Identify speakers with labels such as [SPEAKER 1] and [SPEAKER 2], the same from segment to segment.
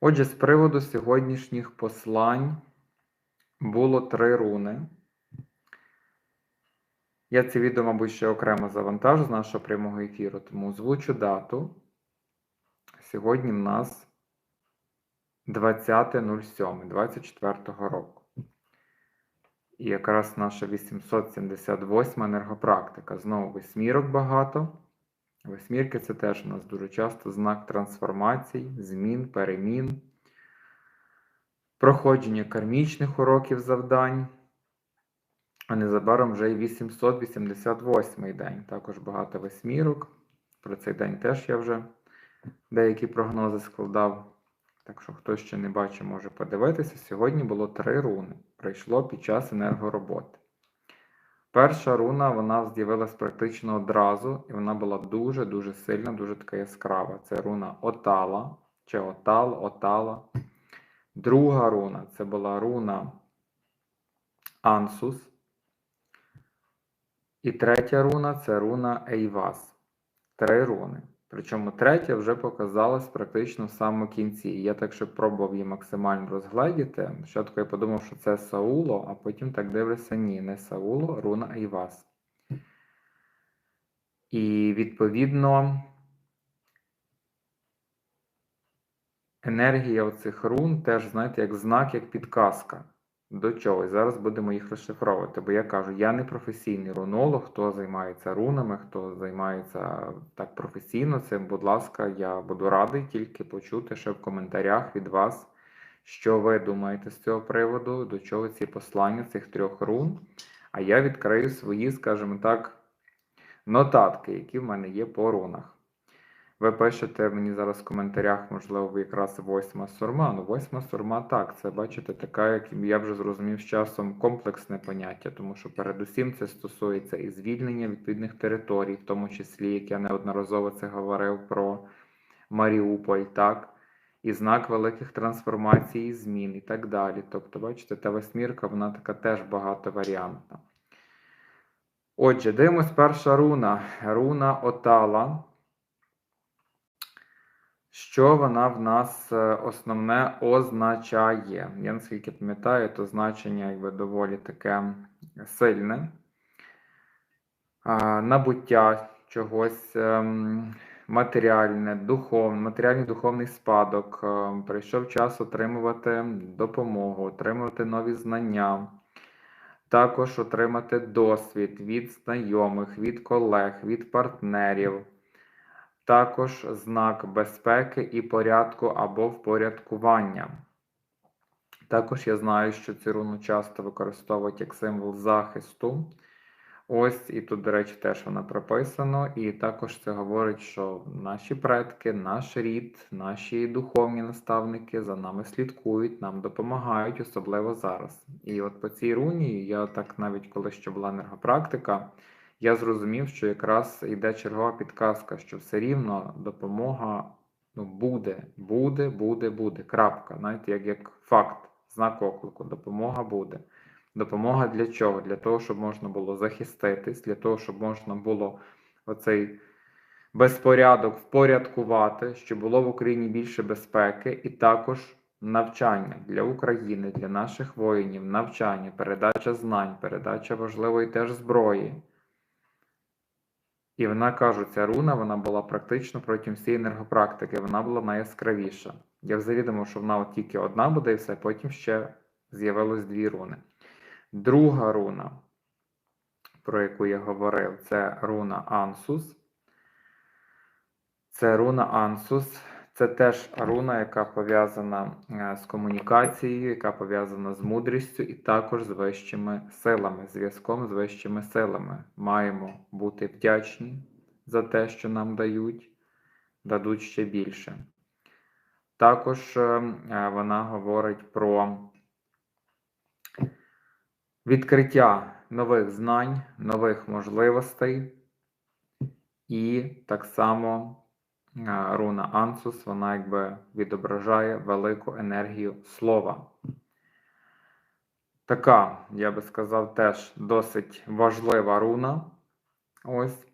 [SPEAKER 1] Отже, з приводу сьогоднішніх послань було три руни. Я це відео, мабуть, ще окремо завантажу з нашого прямого ефіру, тому озвучу дату. Сьогодні в нас 20.07, 24 року. І якраз наша 878 енергопрактика. Знову восьмірок багато. Восьмірки це теж у нас дуже часто знак трансформацій, змін, перемін, проходження кармічних уроків завдань. А незабаром вже й 888 день. Також багато восьмірок. Про цей день теж я вже деякі прогнози складав. Так що, хто ще не бачив, може подивитися. Сьогодні було три руни. Прийшло під час енергороботи. Перша руна вона з'явилась практично одразу, і вона була дуже-дуже сильна, дуже така яскрава. Це руна Отала, чи Отал, Отала. Друга руна це була руна Ансус. І третя руна це руна Ейвас. Три руни. Причому третя вже показалась практично в самому кінці. Я так що пробував її максимально розгледіти. Спочатку я подумав, що це Сауло, а потім так дивлюся, ні, не Сауло, руна Айвас. І відповідно енергія оцих рун теж, знаєте, як знак, як підказка. До чого? Зараз будемо їх розшифровувати. Бо я кажу, я не професійний рунолог, хто займається рунами, хто займається так професійно цим, будь ласка, я буду радий тільки почути ще в коментарях від вас, що ви думаєте з цього приводу, до чого ці послання цих трьох рун. А я відкрию свої, скажімо так, нотатки, які в мене є по рунах. Ви пишете мені зараз в коментарях, можливо, якраз восьма сурма. Ну, восьма сурма так, це бачите, така, як я вже зрозумів з часом, комплексне поняття, тому що передусім це стосується і звільнення відповідних територій, в тому числі, як я неодноразово це говорив про Маріуполь, так, і знак великих трансформацій і змін і так далі. Тобто, бачите, та восьмірка, вона така теж багатоваріантна. Отже, дивимось перша руна. Руна Отала. Що вона в нас е, основне означає? Я наскільки пам'ятаю, то значення якби доволі таке сильне. Набуття чогось ем, матеріальне, духовне, матеріальний духовний спадок. Ем, прийшов час отримувати допомогу, отримувати нові знання, також отримати досвід від знайомих, від колег, від партнерів також знак безпеки і порядку або впорядкування. Також я знаю, що цю руну часто використовують як символ захисту. Ось, і тут, до речі, теж вона прописано. І також це говорить, що наші предки, наш рід, наші духовні наставники за нами слідкують, нам допомагають, особливо зараз. І от по цій руні, я так навіть коли ще була енергопрактика, я зрозумів, що якраз йде чергова підказка, що все рівно допомога ну, буде, буде, буде, буде. Крапка. Знаєте, як, як факт, знак оклику. Допомога буде. Допомога для чого? Для того, щоб можна було захиститись, для того, щоб можна було оцей безпорядок впорядкувати, щоб було в Україні більше безпеки, і також навчання для України, для наших воїнів, навчання, передача знань, передача важливої теж зброї. І вона кажу, ця руна вона була практично протягом всієї енергопрактики, вона була найяскравіша. Я взагалі думав, що вона от тільки одна буде і все, потім ще з'явилось дві руни. Друга руна, про яку я говорив, це руна Ансус. Це руна Ансус. Це теж руна, яка пов'язана е, з комунікацією, яка пов'язана з мудрістю і також з вищими силами, зв'язком з вищими силами. Маємо бути вдячні за те, що нам дають, дадуть ще більше. Також е, е, вона говорить про відкриття нових знань, нових можливостей і так само руна Ансус, вона якби відображає велику енергію слова. Така, я би сказав, теж досить важлива руна. Ось.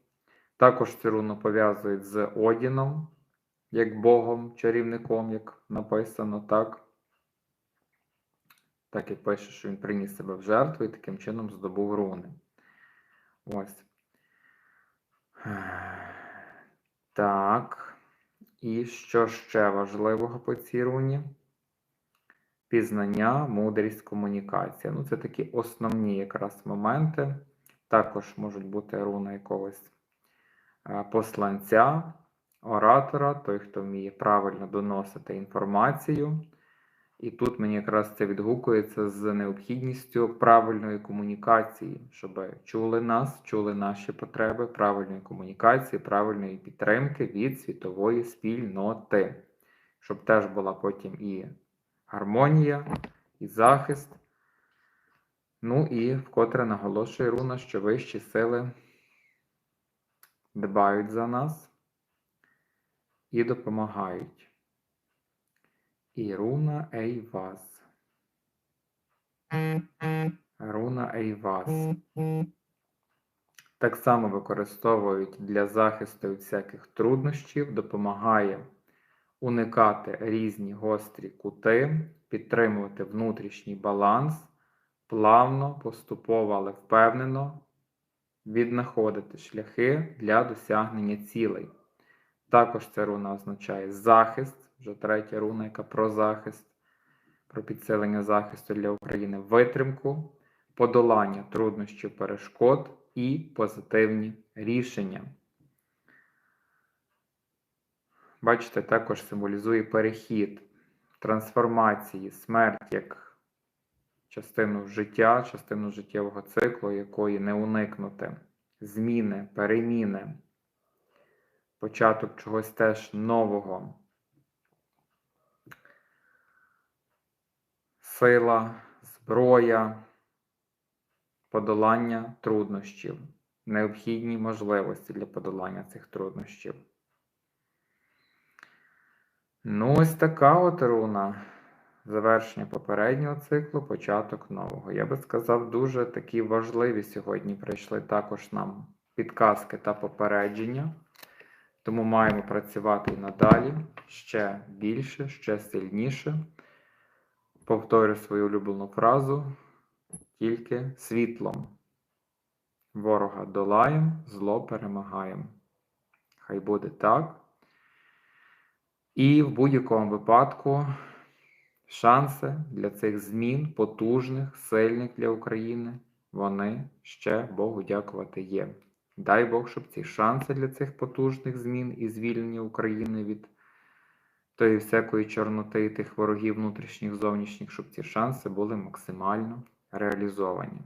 [SPEAKER 1] Також цю руну пов'язують з Одіном. як Богом, чарівником, як написано, так. Так і пише, що він приніс себе в жертву і таким чином здобув руни. Ось. Так. І що ще важливого по цій руні? Пізнання, мудрість, комунікація. Ну, це такі основні якраз моменти. Також можуть бути руна якогось е, посланця, оратора, той, хто вміє правильно доносити інформацію. І тут мені якраз це відгукується з необхідністю правильної комунікації, щоб чули нас, чули наші потреби, правильної комунікації, правильної підтримки від світової спільноти, щоб теж була потім і гармонія, і захист. Ну і вкотре наголошує руна, що вищі сили дбають за нас і допомагають. І руна Ейваз. Руна Ейваз. Так само використовують для захисту від всяких труднощів, допомагає уникати різні гострі кути, підтримувати внутрішній баланс, плавно, поступово, але впевнено віднаходити шляхи для досягнення цілей. Також ця руна означає захист, вже третя руна, яка про захист, про підсилення захисту для України, витримку, подолання труднощів перешкод і позитивні рішення. Бачите, також символізує перехід, трансформації, смерть як частину життя, частину життєвого циклу, якої не уникнути, зміни, переміни, початок чогось теж нового. Сила, зброя, подолання труднощів, необхідні можливості для подолання цих труднощів. Ну, ось така от руна. Завершення попереднього циклу, початок нового. Я би сказав, дуже такі важливі сьогодні прийшли також нам підказки та попередження. Тому маємо працювати і надалі ще більше, ще сильніше. Повторю свою улюблену фразу: тільки світлом. Ворога долаєм, зло перемагаємо. Хай буде так. І в будь-якому випадку шанси для цих змін потужних, сильних для України, вони ще Богу дякувати є. Дай Бог, щоб ці шанси для цих потужних змін і звільнення України від тої всякої чорноти тих ворогів внутрішніх, зовнішніх, щоб ці шанси були максимально реалізовані.